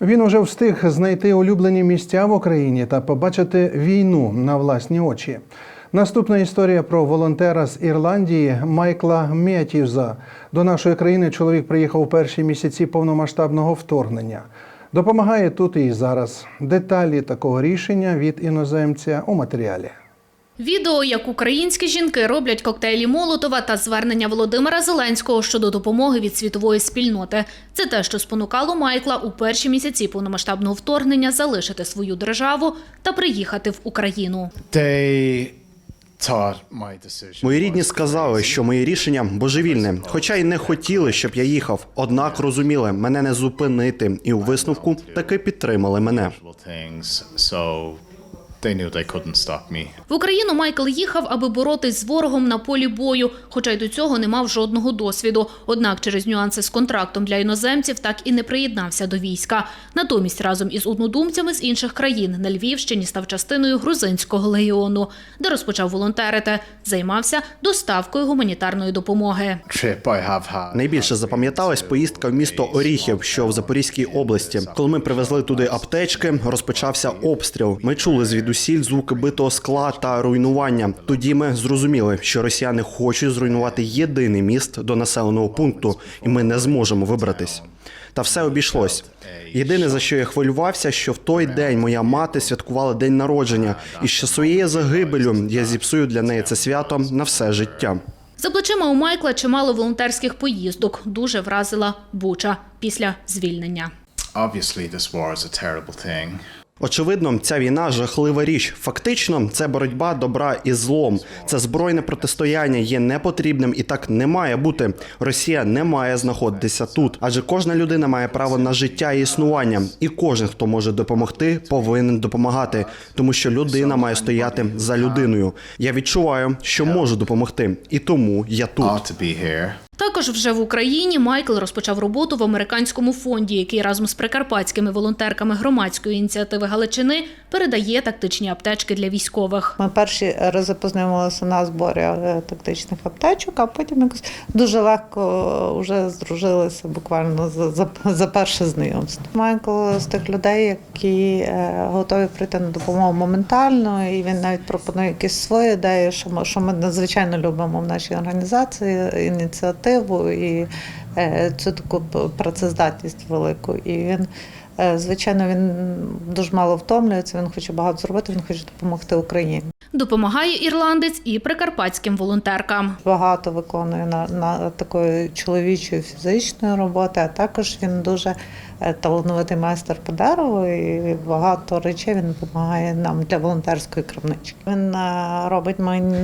Він уже встиг знайти улюблені місця в Україні та побачити війну на власні очі. Наступна історія про волонтера з Ірландії Майкла Метівза. До нашої країни чоловік приїхав у перші місяці повномасштабного вторгнення. Допомагає тут і зараз. Деталі такого рішення від іноземця у матеріалі. Відео, як українські жінки роблять коктейлі Молотова та звернення Володимира Зеленського щодо допомоги від світової спільноти. Це те, що спонукало Майкла у перші місяці повномасштабного вторгнення залишити свою державу та приїхати в Україну. Мої рідні сказали, що моє рішення божевільне, хоча й не хотіли, щоб я їхав. Однак розуміли, мене не зупинити, і у висновку таки підтримали мене. They knew they couldn't stop me. В Україну Майкл їхав, аби боротись з ворогом на полі бою, хоча й до цього не мав жодного досвіду. Однак через нюанси з контрактом для іноземців так і не приєднався до війська. Натомість разом із однодумцями з інших країн на Львівщині став частиною грузинського легіону, де розпочав волонтерити, займався доставкою гуманітарної допомоги. Trip I have had. Найбільше запам'яталась поїздка в місто Оріхів, що в Запорізькій області. Коли ми привезли туди аптечки, розпочався обстріл. Ми чули звідусіль звуки битого скла та руйнування. Тоді ми зрозуміли, що росіяни хочуть зруйнувати єдиний міст до населеного пункту, і ми не зможемо вибратись. Та все обійшлось. Єдине за що я хвилювався, що в той день моя мати святкувала день народження, і що своєю загибелю я зіпсую для неї це свято на все життя. За плечима у Майкла чимало волонтерських поїздок. Дуже вразила Буча після звільнення. Obviously, this war is a terrible thing. Очевидно, ця війна жахлива річ. Фактично, це боротьба добра із злом. Це збройне протистояння є непотрібним і так не має бути. Росія не має знаходитися тут, адже кожна людина має право на життя і існування, і кожен, хто може допомогти, повинен допомагати, тому що людина має стояти за людиною. Я відчуваю, що можу допомогти, і тому я тут. Також вже в Україні Майкл розпочав роботу в американському фонді, який разом з прикарпатськими волонтерками громадської ініціативи Галичини передає тактичні аптечки для військових. Ми перші рази познайомилися на зборі е, тактичних аптечок, а потім якось дуже легко вже здружилися буквально за, за, за перше знайомство. Майкл з тих людей, які е, готові прийти на допомогу моментально, і він навіть пропонує якісь свої ідеї, що ми, що ми надзвичайно любимо в нашій організації ініціативу і е, цю таку працездатність велику. І він Звичайно, він дуже мало втомлюється, він хоче багато зробити, він хоче допомогти Україні. Допомагає ірландець і прикарпатським волонтеркам. Багато виконує на, на такої чоловічої фізичної роботи, а також він дуже е, талановитий майстер по дереву і багато речей він допомагає нам для волонтерської крамнички. Він е, робить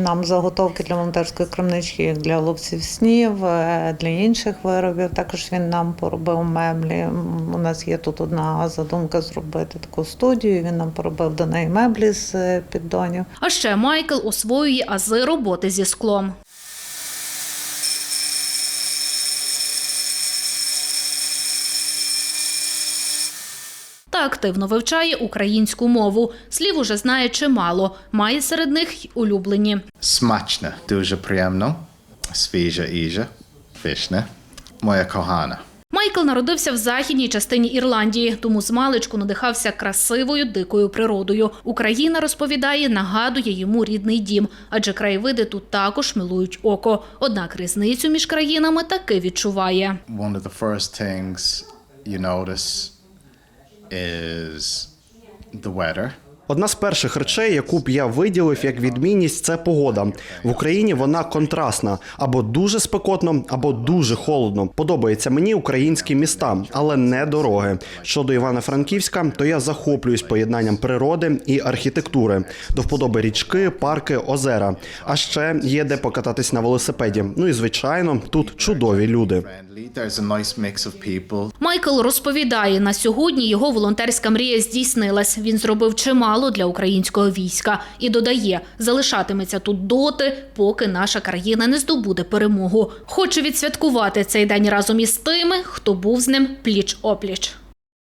нам заготовки для волонтерської крамнички як для лупців снів, е, для інших виробів. Також він нам поробив меблі. У нас є тут одна задумка зробити таку студію. Він нам поробив до неї меблі з е, піддонів. А ще Майкл освоює ази роботи зі склом. Та активно вивчає українську мову. Слів уже знає чимало. Має серед них й улюблені. Смачно, дуже приємно. Свіжа їжа. Фішне. Моя кохана. Майкл народився в західній частині Ірландії, тому змалечку надихався красивою дикою природою. Україна розповідає, нагадує йому рідний дім, адже краєвиди тут також милують око. Однак різницю між країнами таки відчуває. One of the first. Одна з перших речей, яку б я виділив як відмінність, це погода. В Україні вона контрастна або дуже спекотно, або дуже холодно. Подобаються мені українські міста, але не дороги. Щодо Івано-Франківська, то я захоплююсь поєднанням природи і архітектури. До вподоби річки, парки, озера. А ще є де покататись на велосипеді. Ну і звичайно, тут чудові люди. Майкл розповідає, на сьогодні його волонтерська мрія здійснилась. Він зробив чимало для українського війська і додає, залишатиметься тут доти, поки наша країна не здобуде перемогу. Хоче відсвяткувати цей день разом із тими, хто був з ним пліч опліч.